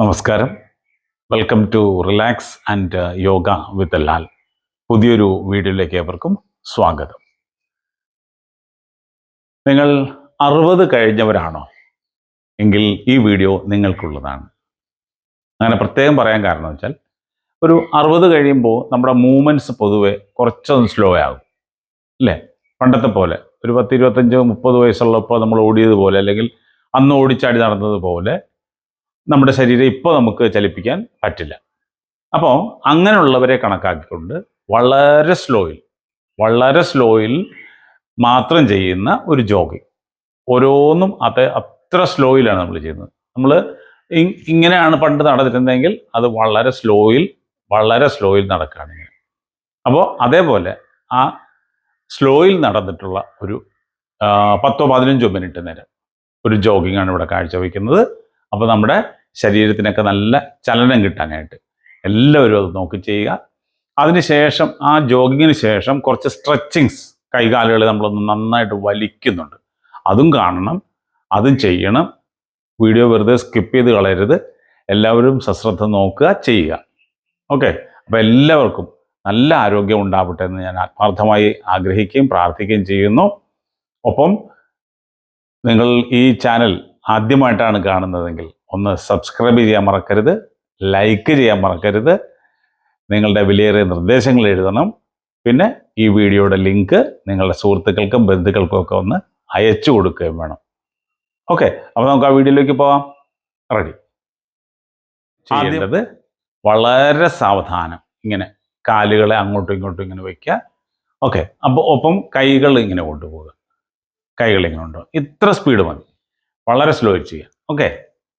നമസ്കാരം. Welcome to relax and yoga with Lal പുതിയൊരു വീഡിയോയിലേക്ക് ഏവർക്കും സ്വാഗതം. നിങ്ങൾ അറുപത് കഴിഞ്ഞവരാണോ? എങ്കിൽ ഈ വീഡിയോ നിങ്ങൾക്കുള്ളതാണ്. അങ്ങനെ പ്രത്യേകം പറയാൻ കാരണം വെച്ചാൽ ഒരു അറുപത് കഴിയുമ്പോൾ നമ്മുടെ മൂവ്മെന്റ്സ് പൊതുവെ കുറച്ചൊന്ന് സ്ലോ ആകും. അല്ലേ? പണ്ടത്തെ പോലെ ഒരു പത്ത് ഇരുപത്തഞ്ച് മുപ്പത് വയസ്സുള്ളപ്പോൾ നമ്മൾ ഓടിയതുപോലെ അല്ലെങ്കിൽ അന്ന് ഓടിച്ചാടി നടന്നതുപോലെ നമ്മുടെ ശരീരം ഇപ്പോൾ നമുക്ക് ചലിപ്പിക്കാൻ പറ്റില്ല. അപ്പോൾ അങ്ങനെയുള്ളവരെ കണക്കാക്കിക്കൊണ്ട് വളരെ സ്ലോയിൽ വളരെ സ്ലോയിൽ മാത്രം ചെയ്യുന്ന ഒരു ജോഗിങ് ഓരോന്നും അത് അത്ര സ്ലോയിലാണ് നമ്മൾ ചെയ്യുന്നത്. നമ്മൾ ഇങ്ങനെയാണ് പണ്ട് നടന്നിരുന്നതെങ്കിൽ അത് വളരെ സ്ലോയിൽ വളരെ സ്ലോയിൽ നടക്കുകയാണ് ഇങ്ങനെ. അപ്പോൾ അതേപോലെ ആ സ്ലോയിൽ നടന്നിട്ടുള്ള ഒരു പത്തോ പതിനഞ്ചോ മിനിറ്റ് നേരം ഒരു ജോഗിങ്ങാണ് ആണ് ഇവിടെ കാഴ്ചവെക്കുന്നത്. അപ്പോൾ നമ്മുടെ ശരീരത്തിനൊക്കെ നല്ല ചലനം കിട്ടാനായിട്ട് എല്ലാവരും അത് നോക്കി ചെയ്യുക. അതിനുശേഷം ആ ജോഗിങ്ങിന് ശേഷം കുറച്ച് സ്ട്രെച്ചിങ്സ് കൈകാലുകൾ നമ്മളൊന്ന് നന്നായിട്ട് വലിക്കുന്നുണ്ട്. അതും കാണണം അതും ചെയ്യണം. വീഡിയോ വെറുതെ സ്കിപ്പ് ചെയ്ത് കളയരുത്. എല്ലാവരും സശ്രദ്ധ നോക്കുക ചെയ്യുക. ഓക്കെ? അപ്പോൾ എല്ലാവർക്കും നല്ല ആരോഗ്യം ഉണ്ടാവട്ടെ എന്ന് ഞാൻ ആത്മാർത്ഥമായി ആഗ്രഹിക്കുകയും പ്രാർത്ഥിക്കുകയും ചെയ്യുന്നു. ഒപ്പം നിങ്ങൾ ഈ ചാനൽ ആദ്യമായിട്ടാണ് കാണുന്നതെങ്കിൽ ഒന്ന് സബ്സ്ക്രൈബ് ചെയ്യാൻ മറക്കരുത് ലൈക്ക് ചെയ്യാൻ മറക്കരുത് നിങ്ങളുടെ വിലയേറിയ നിർദ്ദേശങ്ങൾ എഴുതണം പിന്നെ ഈ വീഡിയോയുടെ ലിങ്ക് നിങ്ങളുടെ സുഹൃത്തുക്കൾക്കും ബന്ധുക്കൾക്കും ഒക്കെ ഒന്ന് അയച്ചു കൊടുക്കുകയും വേണം. ഓക്കെ അപ്പോൾ നമുക്ക് ആ വീഡിയോയിലേക്ക് പോവാം. റെഡി ചെയ്യേണ്ടത് വളരെ സാവധാനം. ഇങ്ങനെ കാലുകളെ അങ്ങോട്ടും ഇങ്ങോട്ടും ഇങ്ങനെ വയ്ക്കുക. ഓക്കെ അപ്പോൾ ഒപ്പം കൈകൾ ഇങ്ങനെ കൊണ്ടുപോകുക കൈകൾ ഇങ്ങനെ കൊണ്ടുപോകുക ഇത്ര സ്പീഡ് മതി. വളരെ സ്ലോ ചെയ്യുക ഓക്കെ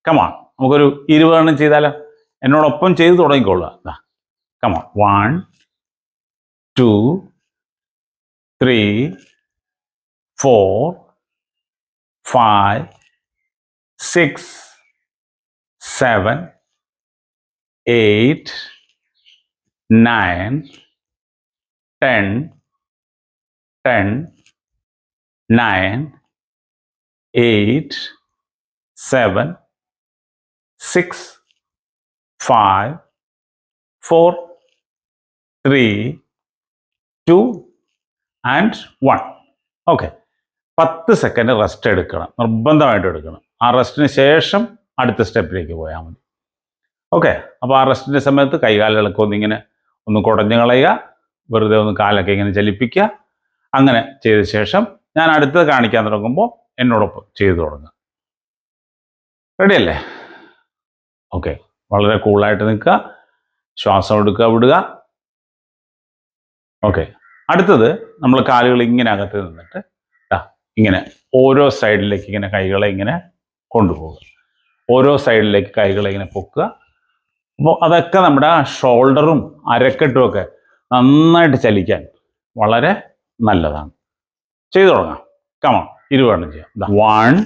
കമാൺ നമുക്കൊരു ഇരുപതെണ്ണം ചെയ്താലോ? എന്നോടൊപ്പം ചെയ്ത് തുടങ്ങിക്കോളുക. Come on one two three four five six seven eight nine ten ten nine eight seven, six five four three two and one okay പത്ത് സെക്കൻഡ് റെസ്റ്റ് എടുക്കണം. നിർബന്ധമായിട്ട് എടുക്കണം. ആ റെസ്റ്റിന് ശേഷം അടുത്ത സ്റ്റെപ്പിലേക്ക് പോയാൽ മതി. ഓക്കെ അപ്പോൾ ആ റെസ്റ്റിന്റെ സമയത്ത് കൈകാലുകളൊക്കെ ഒന്നിങ്ങനെ ഒന്ന് കുടഞ്ഞു കളയുക. വെറുതെ ഒന്ന് കാലൊക്കെ ഇങ്ങനെ ചലിപ്പിക്കുക. അങ്ങനെ ചെയ്ത ശേഷം ഞാൻ അടുത്തത് കാണിക്കാൻ തുടങ്ങുമ്പോൾ എന്നോടൊപ്പം ചെയ്തു തുടങ്ങുക. റെഡി അല്ലേ ഓക്കെ. വളരെ കൂളായിട്ട് നിൽക്കുക. ശ്വാസം എടുക്കുക വിടുക. ഓക്കെ. അടുത്തത് നമ്മൾ കാലുകൾ ഇങ്ങനെ അകത്ത് നിന്നിട്ട് ഇങ്ങനെ ഓരോ സൈഡിലേക്ക് ഇങ്ങനെ കൈകളെ ഇങ്ങനെ കൊണ്ടുപോകുക ഓരോ സൈഡിലേക്ക് കൈകളെ ഇങ്ങനെ പൊക്കുക. അപ്പോൾ അതൊക്കെ നമ്മുടെ ഷോൾഡറും അരക്കെട്ടും ഒക്കെ നന്നായിട്ട് ചലിക്കാൻ വളരെ നല്ലതാണ്. ചെയ്തു തുടങ്ങാം. കമോൺ ഇരുപതെണ്ണം ചെയ്യാം. One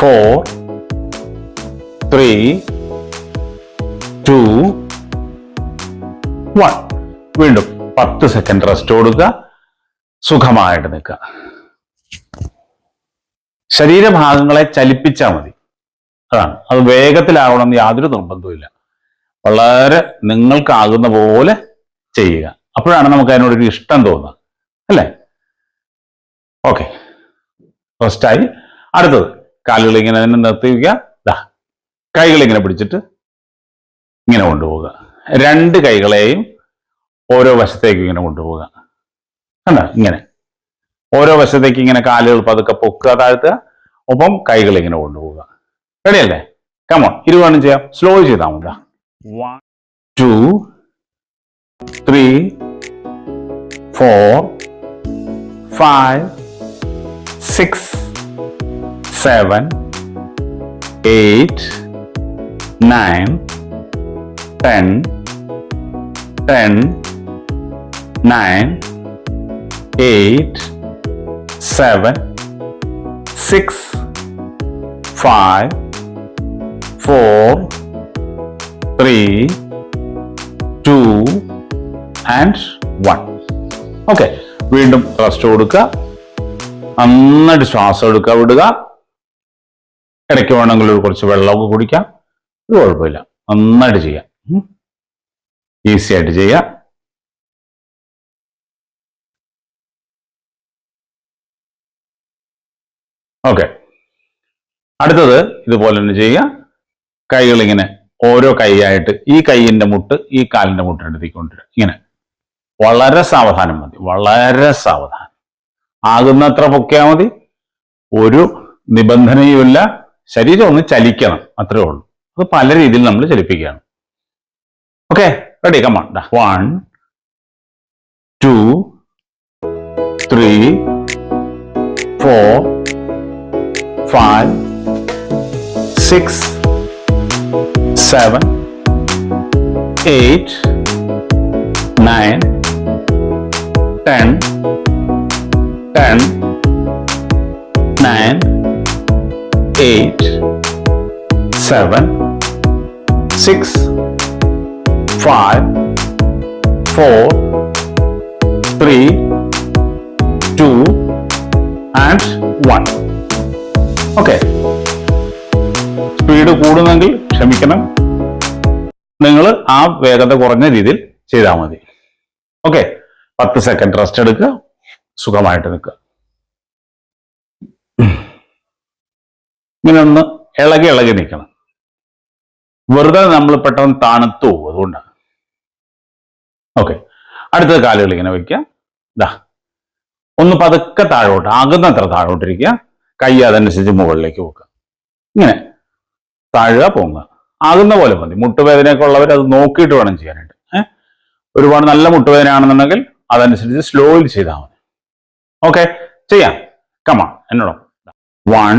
four three two one വീണ്ടും പത്ത് സെക്കൻഡ് റെസ്റ്റ് കൊടുക്കുക. സുഖമായിട്ട് നിൽക്കുക. ശരീരഭാഗങ്ങളെ ചലിപ്പിച്ചാൽ മതി. അതാണ്. അത് വേഗത്തിലാവണമെന്ന് യാതൊരു നിർബന്ധവുമില്ല. വളരെ നിങ്ങൾക്കാകുന്ന പോലെ ചെയ്യുക. അപ്പോഴാണ് നമുക്ക് അതിനോടൊരു ഇഷ്ടം തോന്നുക. അല്ലേ? ഓക്കെ ഫസ്റ്റായി അടുത്തത്. കാലുകൾ ഇങ്ങനെ തന്നെ നിർത്തി വയ്ക്കുക ദാ കൈകൾ ഇങ്ങനെ പിടിച്ചിട്ട് ഇങ്ങനെ കൊണ്ടുപോവുക. രണ്ട് കൈകളെയും ഓരോ വശത്തേക്കും ഇങ്ങനെ കൊണ്ടുപോവുക. കണ്ട? ഇങ്ങനെ. ഓരോ വശത്തേക്ക് ഇങ്ങനെ കാലുകൾ പതുക്കെ പൊക്കുക താഴ്ത്തുക. ഒപ്പം കൈകൾ ഇങ്ങനെ കൊണ്ടുപോവുക. റെഡിയല്ലേ? കമോൺ ഇരുവണ്ണം ചെയ്യാം. സ്ലോ ചെയ്താൽ മതി. One two three four five six seven, eight, nine, ten, ten, nine, eight, seven, six, five, four, three, two, and one. Okay വീണ്ടും റെസ്റ്റ് കൊടുക്കുക നന്നായിട്ട് ശ്വാസം എടുക്കുക വിടുക ഇടയ്ക്ക് വേണമെങ്കിൽ ഒരു കുറച്ച് വെള്ളമൊക്കെ കുടിക്കാം. ഒരു കുഴപ്പമില്ല. നന്നായിട്ട് ചെയ്യാം. ഈസി ആയിട്ട് ചെയ്യാം. ഓക്കെ അടുത്തത് ഇതുപോലെ തന്നെ ചെയ്യുക. കൈകളിങ്ങനെ ഓരോ കൈയായിട്ട് ഈ കൈയിന്റെ മുട്ട് ഈ കാലിന്റെ മുട്ടിനടുത്തേക്ക് കൊണ്ടുവരിക ഇങ്ങനെ. വളരെ സാവധാനം മതി. വളരെ സാവധാനം. ആകുന്നത്ര പൊക്കിയാൽ മതി. ഒരു നിബന്ധനയുമില്ല. ശരീരം ഒന്ന് ചലിക്കണം അത്രേ ഉള്ളൂ. അത് പല രീതിയിൽ നമ്മൾ ചലിപ്പിക്കുകയാണ്. Okay ready come on one two three four five six seven eight nine ten ten nine eight, seven, six, five, four, three, two, and one. Okay speed കൂടുന്നെങ്കിൽ ക്ഷമിക്കണം. നിങ്ങൾ ആ വേഗത കുറഞ്ഞ രീതിയിൽ ചെയ്താൽ മതി. ഓക്കെ പത്ത് സെക്കൻഡ് റെസ്റ്റ് എടുക്കുക. സുഖമായിട്ട് നിൽക്കുക. ഇങ്ങനെ ഒന്ന് ഇളകി ഇളകി നിൽക്കണം വെറുതെ നമ്മൾ പെട്ടെന്ന് തണുത്തു പോകും അതുകൊണ്ടാണ് ഓക്കെ അടുത്ത കാലുകൾ ഇങ്ങനെ വയ്ക്കുക ഇതാ ഒന്ന് പതുക്കെ താഴോട്ട് ആകുന്നത്ര താഴോട്ടിരിക്കുക കൈ അതനുസരിച്ച് മുകളിലേക്ക് വെക്കുക. ഇങ്ങനെ. താഴുക പൊങ്ങുക. ആകുന്ന പോലെ മതി. മുട്ടുവേദനയൊക്കെ ഉള്ളവർ അത് നോക്കിയിട്ട് വേണം ചെയ്യാനായിട്ട്. ഏഹ് ഒരുപാട് നല്ല മുട്ടുവേദന ആണെന്നുണ്ടെങ്കിൽ അതനുസരിച്ച് സ്ലോയിൽ ചെയ്താൽ മതി. ഓക്കെ ചെയ്യാം. കമാ എന്നോടൊപ്പം. One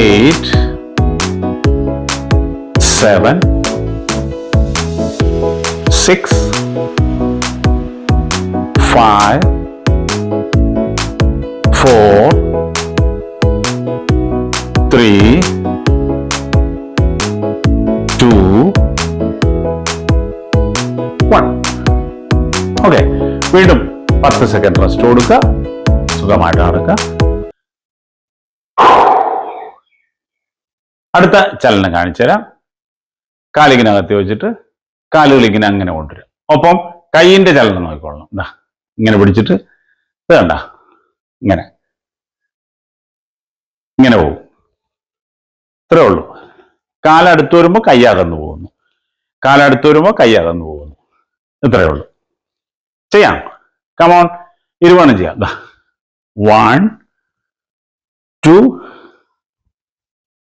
Eight, seven, six, five, four, three, two, one. Okay വീണ്ടും പത്ത് സെക്കൻഡ് റെസ്റ്റ് കൊടുക്കുക സുഖമായിട്ട് നടക്കുക അടുത്ത ചലനം കാണിച്ചു തരാം. വെച്ചിട്ട് കാലുകൾ ഇങ്ങനെ അങ്ങനെ കൊണ്ടുവരും ഒപ്പം കൈയിന്റെ ചലനം നോക്കിക്കൊള്ളണം ഇതാ ഇങ്ങനെ പിടിച്ചിട്ട് ഇത് കണ്ട ഇങ്ങനെ. ഇങ്ങനെ പോകും. ഇത്രേ ഉള്ളൂ. കാലടുത്ത് വരുമ്പോൾ കൈ അകന്നു പോകുന്നു. കാലടുത്ത് വരുമ്പോൾ കൈ അകന്നു പോകുന്നു. ഇത്രേ ഉള്ളൂ. ചെയ്യാം. കമോൺ ഇരുവണ്ണം ചെയ്യാം. One two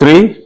three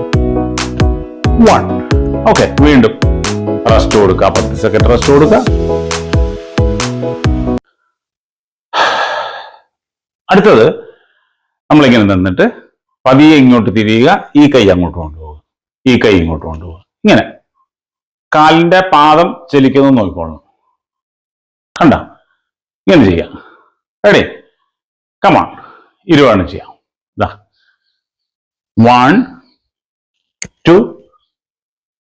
one okay വീണ്ടും റെസ്റ്റ് കൊടുക്കുക. പത്ത് സെക്കൻഡ് റെസ്റ്റ് കൊടുക്കുക. അടുത്തത് നമ്മളിങ്ങനെ നിന്നിട്ട് പതിയെ ഇങ്ങോട്ട് തിരിയുക ഈ കൈ അങ്ങോട്ട് കൊണ്ടുപോകുക. ഈ കൈ ഇങ്ങോട്ട് കൊണ്ടുപോകുക. ഇങ്ങനെ. കാലിന്റെ പാദം ചലിക്കുന്നത് നോക്കിക്കോളണം. കണ്ട? ഇങ്ങനെ ചെയ്യാം റെഡി കമാൺ ഇരുവാണ് ചെയ്യാം. ഇതാ one two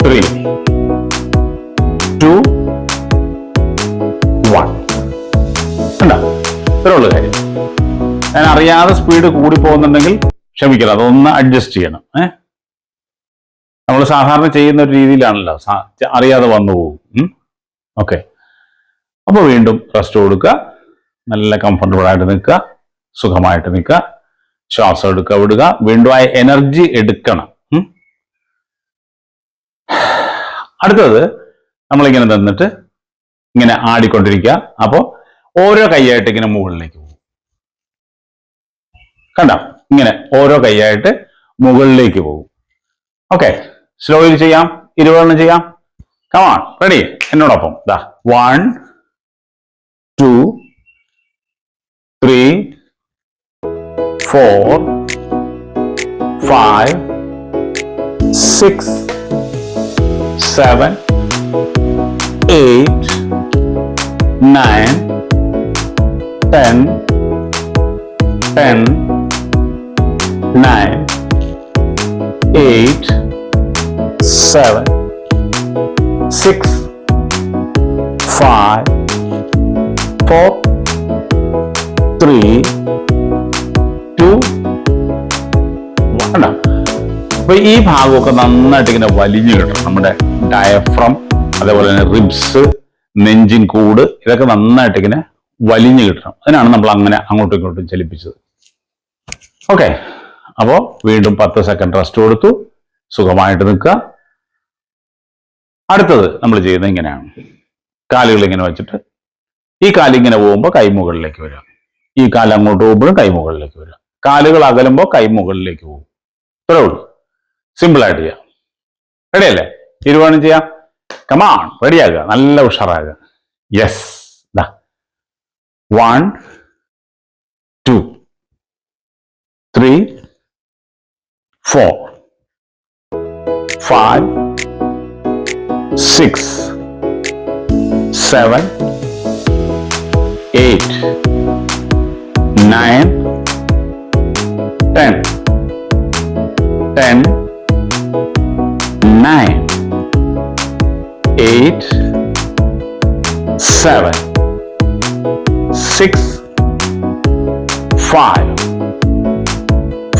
three, two one കണ്ടോ? ഇത്രേ കാര്യം. ഞാൻ അറിയാതെ സ്പീഡ് കൂടി പോകുന്നുണ്ടെങ്കിൽ ക്ഷമിക്കണം അതൊന്ന് അഡ്ജസ്റ്റ് ചെയ്യണം ഏ? നമ്മൾ സാധാരണ ചെയ്യുന്ന ഒരു രീതിയിലാണല്ലോ അറിയാതെ വന്നു പോകും ഓക്കെ. അപ്പോൾ വീണ്ടും റെസ്റ്റ് കൊടുക്കുക നല്ല കംഫർട്ടബിൾ ആയിട്ട് നിൽക്കുക സുഖമായിട്ട് നിൽക്കുക ശ്വാസം എടുക്കുക വിടുക വീണ്ടും ആ എനർജി എടുക്കണം. അടുത്തത് നമ്മളിങ്ങനെ നിന്നിട്ട് ഇങ്ങനെ ആടിക്കൊണ്ടിരിക്കുക. അപ്പോൾ ഓരോ കൈയായിട്ട് ഇങ്ങനെ മുകളിലേക്ക് പോകും. കണ്ട? ഇങ്ങനെ ഓരോ കൈയായിട്ട് മുകളിലേക്ക് പോകും. ഓക്കെ സ്ലോയിൽ ചെയ്യാം. ഇരുപതെണ്ണം ചെയ്യാം. കമാൺ റെഡി എന്നോടൊപ്പം. ദാ. One two three four five six seven eight, nine, ten, ten, nine, eight, seven, six, five, four, three, ഈ ഭാഗമൊക്കെ നന്നായിട്ട് ഇങ്ങനെ വലിഞ്ഞു കിട്ടണം നമ്മുടെ ഡയഫ്രം അതേപോലെ തന്നെ റിബ്സ് നെഞ്ചിൻ കൂട് ഇതൊക്കെ നന്നായിട്ട് ഇങ്ങനെ വലിഞ്ഞു കിട്ടണം. അതിനാണ് നമ്മൾ അങ്ങനെ അങ്ങോട്ടും ഇങ്ങോട്ടും ചലിപ്പിച്ചത്. ഓക്കെ അപ്പോൾ വീണ്ടും പത്ത് സെക്കൻഡ് റെസ്റ്റ് കൊടുത്തു. സുഖമായിട്ട് നിൽക്കുക. അടുത്തത് നമ്മൾ ചെയ്യുന്നത് ഇങ്ങനെയാണ്. കാലുകൾ ഇങ്ങനെ വെച്ചിട്ട് ഈ കാലിങ്ങനെ പോകുമ്പോൾ കൈ മുകളിലേക്ക് വരിക. ഈ കാൽ അങ്ങോട്ട് പോകുമ്പോഴും കൈ മുകളിലേക്ക് വരിക. കാലുകൾ അകലുമ്പോൾ കൈ മുകളിലേക്ക് പോകും. ഇത്രേ ഉള്ളൂ. സിമ്പിളായിട്ട് ചെയ്യാം. റെഡി ഇരുവാണം ചെയ്യാം. കമാൺ റെഡിയാകുക നല്ല ഉഷാറാകുക. യെസ് ദാ. One two three four five six seven eight nine ten ten, eight, seven, six, five,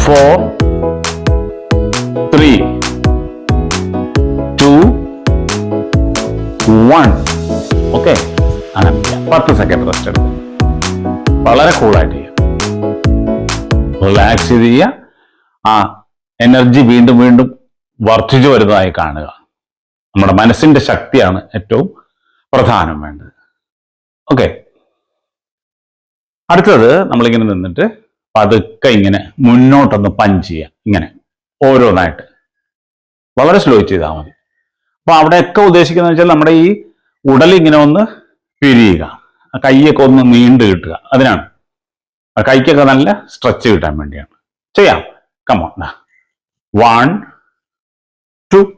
four, three two one okay അങ്ങനെ പത്ത് സെക്കൻഡ് റെസ്റ്റ് എടുക്കും. വളരെ കൂളായിട്ട് ചെയ്യാം. റിലാക്സ് ചെയ്യുക. ആ എനർജി വീണ്ടും വീണ്ടും വർദ്ധിച്ചു വരുന്നതായി കാണുക. നമ്മുടെ മനസ്സിന്റെ ശക്തിയാണ് ഏറ്റവും പ്രധാനം വേണ്ടത്. ഓക്കെ അടുത്തത് നമ്മളിങ്ങനെ നിന്നിട്ട് പതുക്കെ ഇങ്ങനെ മുന്നോട്ടൊന്ന് പഞ്ച് ചെയ്യുക. ഇങ്ങനെ. ഓരോന്നായിട്ട്. വളരെ സ്ലോ ചെയ്താൽ മതി. അപ്പൊ അവിടെയൊക്കെ ഉദ്ദേശിക്കുന്നത് വെച്ചാൽ നമ്മുടെ ഈ ഉടൽ ഇങ്ങനെ ഒന്ന് പിരിയുക. കൈയൊക്കെ ഒന്ന് നീണ്ടു കിട്ടുക. അതിനാണ്. കൈക്കൊക്കെ നല്ല സ്ട്രെച്ച് കിട്ടാൻ വേണ്ടിയാണ്. ചെയ്യാം. Come on one two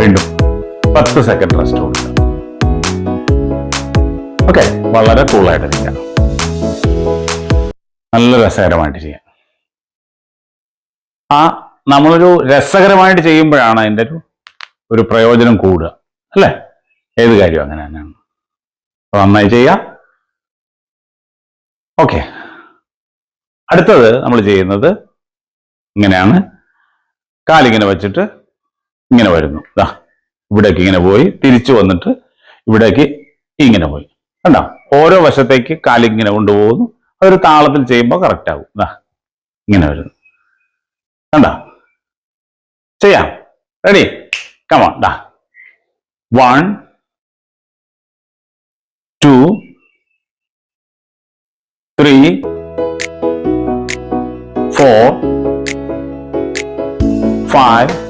വീണ്ടും പത്ത് സെക്കൻഡ് റെസ്റ്റ് കൊടുക്കുക ഓക്കെ വളരെ കൂളായിട്ട് നിൽക്കാം നല്ല രസകരമായിട്ട് ചെയ്യാം. ആ നമ്മളൊരു രസകരമായിട്ട് ചെയ്യുമ്പോഴാണ് അതിന്റെ ഒരു ഒരു പ്രയോജനം കൂടുക. അല്ലേ? ഏത് കാര്യം അങ്ങനെ തന്നെയാണ്. നന്നായി ചെയ്യാം. ഓക്കെ അടുത്തത് നമ്മൾ ചെയ്യുന്നത് ഇങ്ങനെയാണ്. കാലിങ്ങനെ വെച്ചിട്ട് ഇങ്ങനെ വരുന്നു. ദാ ഇവിടേക്ക് ഇങ്ങനെ പോയി തിരിച്ചു വന്നിട്ട് ഇവിടേക്ക് ഇങ്ങനെ പോയി. കണ്ടോ? ഓരോ വശത്തേക്ക് കാലിങ്ങനെ കൊണ്ടുപോകുന്നു. അതൊരു താളത്തിൽ ചെയ്യുമ്പോൾ കറക്റ്റ് ആകും ദാ ഇങ്ങനെ വരുന്നു. കണ്ടോ? ചെയ്യാം. റെഡി കമാ ഡാ one two three four five,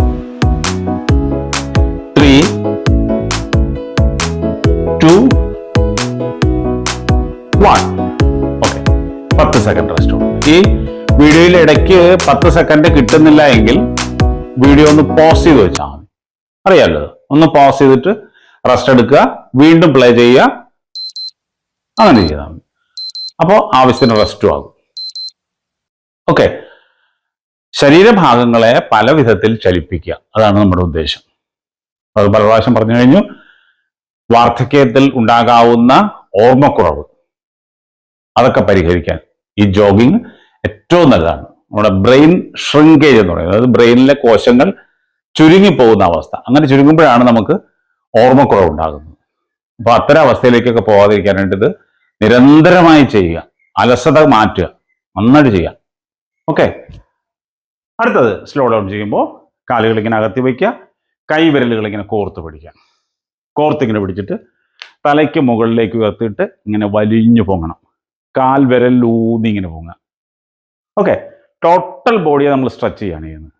rest വീഡിയോയിൽ ഇടയ്ക്ക് പത്ത് സെക്കൻഡ് കിട്ടുന്നില്ല എങ്കിൽ വീഡിയോ ഒന്ന് പോസ് ചെയ്ത് വെച്ചാൽ മതി. അറിയാലോ? ഒന്ന് പോസ് ചെയ്തിട്ട് റെസ്റ്റ് എടുക്കുക. വീണ്ടും പ്ലേ ചെയ്യുക. അങ്ങനെ ചെയ്താൽ മതി. അപ്പോൾ ആവശ്യത്തിന് റെസ്റ്റും ആകും. ഓക്കെ ശരീരഭാഗങ്ങളെ പല വിധത്തിൽ ചലിപ്പിക്കുക. അതാണ് നമ്മുടെ ഉദ്ദേശം. അത് പല പ്രാവശ്യം പറഞ്ഞു കഴിഞ്ഞു. വാർദ്ധക്യത്തിൽ ഉണ്ടാകാവുന്ന ഓർമ്മക്കുറവ്. അതൊക്കെ പരിഹരിക്കാൻ. ഈ ജോഗിങ് ഏറ്റവും നല്ലതാണ്. നമ്മുടെ ബ്രെയിൻ ഷ്രിങ്കേജ് എന്ന് പറയുന്നത്. അതായത് ബ്രെയിനിലെ കോശങ്ങൾ ചുരുങ്ങി പോകുന്ന അവസ്ഥ. അങ്ങനെ ചുരുങ്ങുമ്പോഴാണ് നമുക്ക് ഓർമ്മക്കുറവ് ഉണ്ടാകുന്നത്. അപ്പൊ അത്തരം അവസ്ഥയിലേക്കൊക്കെ പോകാതിരിക്കാനായിട്ട് ഇത് നിരന്തരമായി ചെയ്യുക. അലസത മാറ്റുക. നന്നായിട്ട് ചെയ്യുക. ഓക്കെ. അടുത്തത് സ്ലോ ഡൗൺ ചെയ്യുമ്പോൾ കാലുകൾ ഇങ്ങനെ അകത്തി വയ്ക്കുക. കൈവിരലുകൾ ഇങ്ങനെ കോർത്ത് പിടിക്കുക. കോർത്ത് ഇങ്ങനെ പിടിച്ചിട്ട് തലയ്ക്ക് മുകളിലേക്ക് ഉയർത്തിയിട്ട് ഇങ്ങനെ വലിഞ്ഞു പൊങ്ങണം. കാൽ വിരൽ ഇങ്ങനെ പൊങ്ങുക. ഓക്കെ ടോട്ടൽ ബോഡിയെ നമ്മൾ സ്ട്രെച്ച് ചെയ്യാണ് ചെയ്യുന്നത്.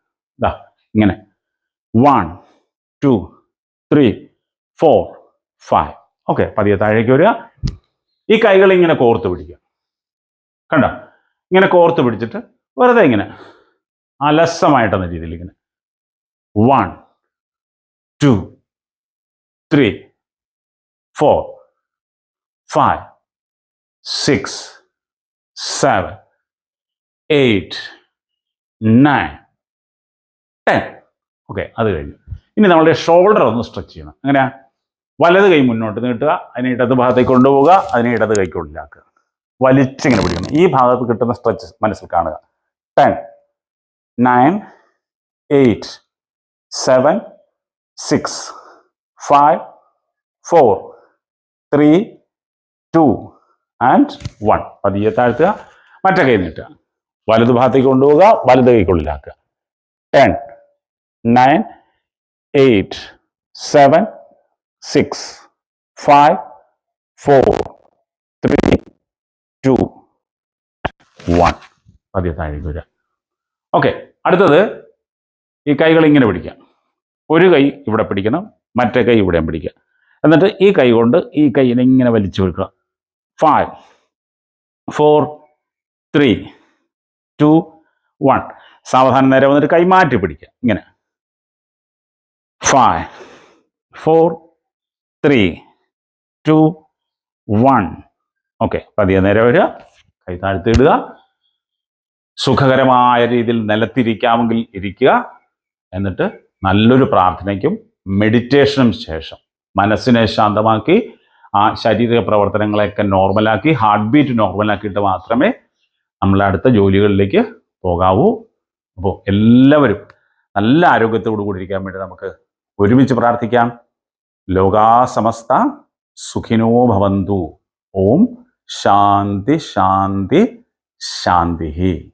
ഇങ്ങനെ. One two three four five okay പതിയെ താഴേക്ക് വരിക. ഈ കൈകൾ ഇങ്ങനെ കോർത്ത് പിടിക്കുക. കണ്ടോ? ഇങ്ങനെ കോർത്ത് പിടിച്ചിട്ട് വെറുതെ ഇങ്ങനെ അലസമായിട്ടെന്ന രീതിയിൽ ഇങ്ങനെ. One two three four five six seven eight nine ten okay അത് കഴിഞ്ഞു. ഇനി നമ്മളുടെ ഷോൾഡർ ഒന്ന് സ്ട്രെച്ച് ചെയ്യണം. അങ്ങനെ വലത് കൈ മുന്നോട്ട് നീട്ടുക അതിനെ ഇടത് ഭാഗത്തേക്ക് കൊണ്ടുപോവുക അതിനെ ഇടത് കൈക്കുള്ളിലാക്കുക വലിച്ചിങ്ങനെ പിടിക്കണം. ഈ ഭാഗത്ത് കിട്ടുന്ന സ്ട്രെച്ച് മനസ്സിൽ കാണുക. Ten nine eight seven six five four three two and one പതിയെ താഴ്ത്തുക. മറ്റേ കൈ നീട്ടുക. വലതു ഭാഗത്തേക്ക് കൊണ്ടുപോവുക വലത് കൈക്കുള്ളിലാക്കുക. Ten nine eight seven six five four three two one പതിയെ താഴേക്ക് വരിക. ഓക്കെ അടുത്തത് ഈ കൈകൾ ഇങ്ങനെ പിടിക്കാം ഒരു കൈ ഇവിടെ പിടിക്കണം മറ്റേ കൈ ഇവിടെയും പിടിക്കുക. എന്നിട്ട് ഈ കൈ കൊണ്ട് ഈ കൈയിനെ ഇങ്ങനെ വലിച്ചു വെക്കുക five four three two one സാവധാനം നേരെ വന്നിട്ട് കൈ മാറ്റി പിടിക്കുക. ഇങ്ങനെ. Five four three two one okay പതിയെ നേരെ വരിക. കൈ താഴ്ത്തിയിടുക സുഖകരമായ രീതിയിൽ നിലത്തിരിക്കാമെങ്കിൽ ഇരിക്കുക. എന്നിട്ട് നല്ലൊരു പ്രാർത്ഥനയ്ക്കും മെഡിറ്റേഷനും ശേഷം മനസ്സിനെ ശാന്തമാക്കി ആ ശാരീരിക പ്രവർത്തനങ്ങളെയൊക്കെ നോർമലാക്കി ഹാർട്ട് ബീറ്റ് നോർമലാക്കിയിട്ട് മാത്രമേ നമ്മളെ അടുത്ത ജോലികളിലേക്ക് പോകാവൂ. അപ്പോൾ എല്ലാവരും നല്ല ആരോഗ്യത്തോടു കൂടി ഇരിക്കാൻ വേണ്ടി നമുക്ക് ഒരുമിച്ച് പ്രാർത്ഥിക്കാം. ലോകാസമസ്ത സുഖിനോ ഭവന്തു. ഓം ശാന്തി ശാന്തി ശാന്തി